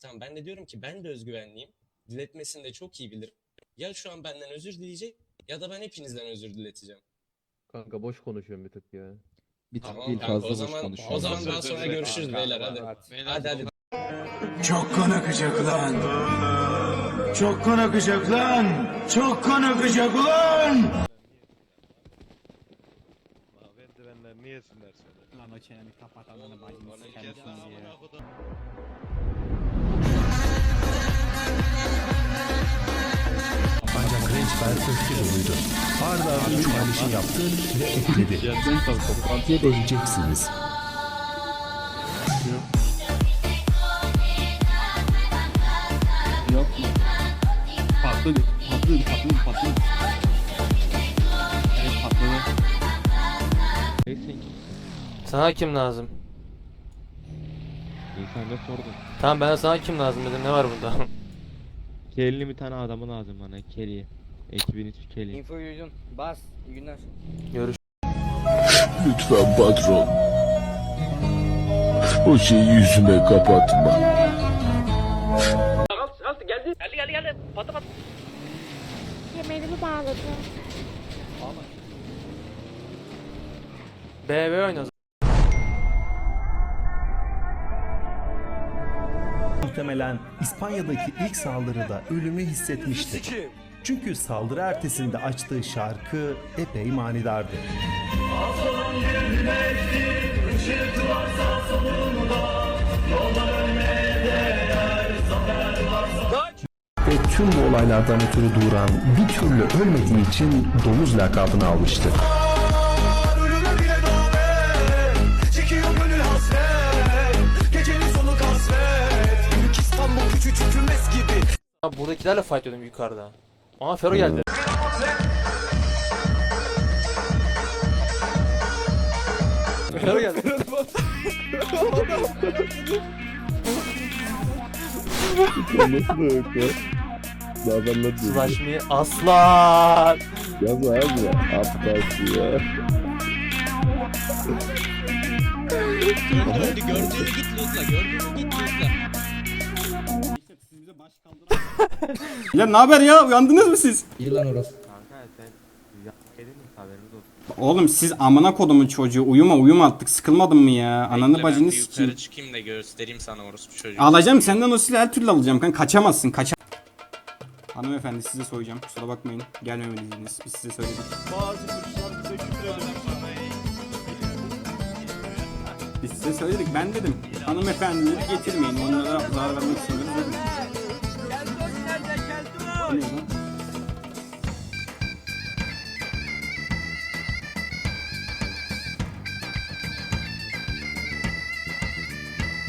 Tamam ben de diyorum ki ben de özgüvenliyim. Diletmesini de çok iyi bilirim. Ya şu an benden özür dileyecek ya da ben hepinizden özür dileteceğim. Kanka boş konuşuyorum bir tık ya. Bir tık Tamam değil kanka, fazla o boş zaman konuşuyor. o zaman daha sonra görüşürüz beyler hadi. Hadi hadi. Çok kan akacak lan. Çok kan akacak lan. Çok kan akacak lan. Merdivenler niye seni? Lan o çeneni kapat ananı bacını sikermişsiniz ya. Öfke doluydu. Arda arda üç paylaşım yaptı ve ekledi. Toplantıya değeceksiniz. Yok mu? Patladı. Patladı. Patladı. Patladı. Sana kim lazım? Sen de sordun. Tamam ben sana kim lazım dedim ne var bunda? Kelly bir tane adamı lazım bana. Kelly. Ekibin ismi Kelly. Info duydun. Bas. İyi günler. Görüş. Lütfen patron. O şeyi yüzüme kapatma. Kemerimi bağladım. BB oyna. Muhtemelen İspanya'daki ilk saldırıda ölümü hissetmişti. Çünkü saldırı ertesinde açtığı şarkı epey manidardı. Ve tüm bu olaylardan ötürü Duran bir türlü ölmediği için domuz lakabını almıştı. Çekiyor gönül hasret. Gecenin sonu kasvet. Büyük İstanbul küçücük kümes gibi. Ha, buradakilerle fight ediyordum yukarıda. Aa Fero geldi. Fero geldi. Nasıl yok ya? Ne diyorum? Slash me aslan. Yazma yazma. Aptalsın ya. Gördüğünü gördüğünü git lootla gördüğünü git lootla. Ya ne haber ya? Uyandınız mı siz? Kanka sen rüya yedin mi? Haberimiz olsun. Oğlum siz amına kodumun çocuğu uyuma uyuma artık sıkılmadın mı ya? Ananı Bekle, bacını ben yukarı sikeyim. çıkayım da göstereyim sana orospu çocuğu. Alacağım senden o silahı her türlü alacağım kanka kaçamazsın kaça. Hanımefendi size soyacağım kusura bakmayın gelmemeliydiniz biz size söyledik. Bazı. Biz size söyledik ben dedim hanımefendileri getirmeyin onlara zarar vermek istemiyoruz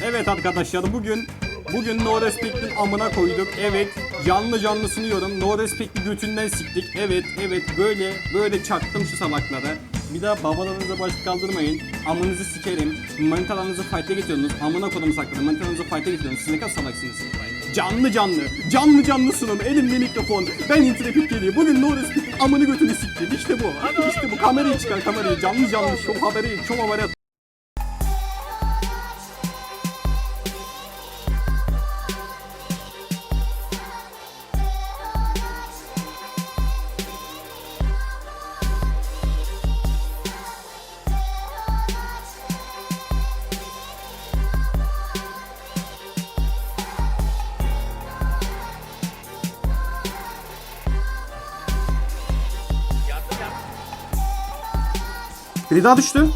Evet arkadaşlar bugün bugün No Respect'in amına koyduk. Evet canlı canlı sunuyorum. No Respect'i götünden siktik. Evet evet böyle böyle çaktım şu salaklara. Bir daha babalarınıza baş kaldırmayın. Amınızı sikerim. Manitalarınızı fight'e getiriyorsunuz. Amına kodumu sakladım. Manitalarınızı fight'e getiriyorsunuz. Siz ne kadar salaksınız. Canlı canlı. Canlı canlı sunum. Elimde mikrofon. Ben intrepid geliyor. Bugün No Respect'in amını götünü siktik. İşte bu. İşte bu. Kamerayı çıkar kamerayı. Canlı canlı şov haberi. Şov haberi Biri daha düştü.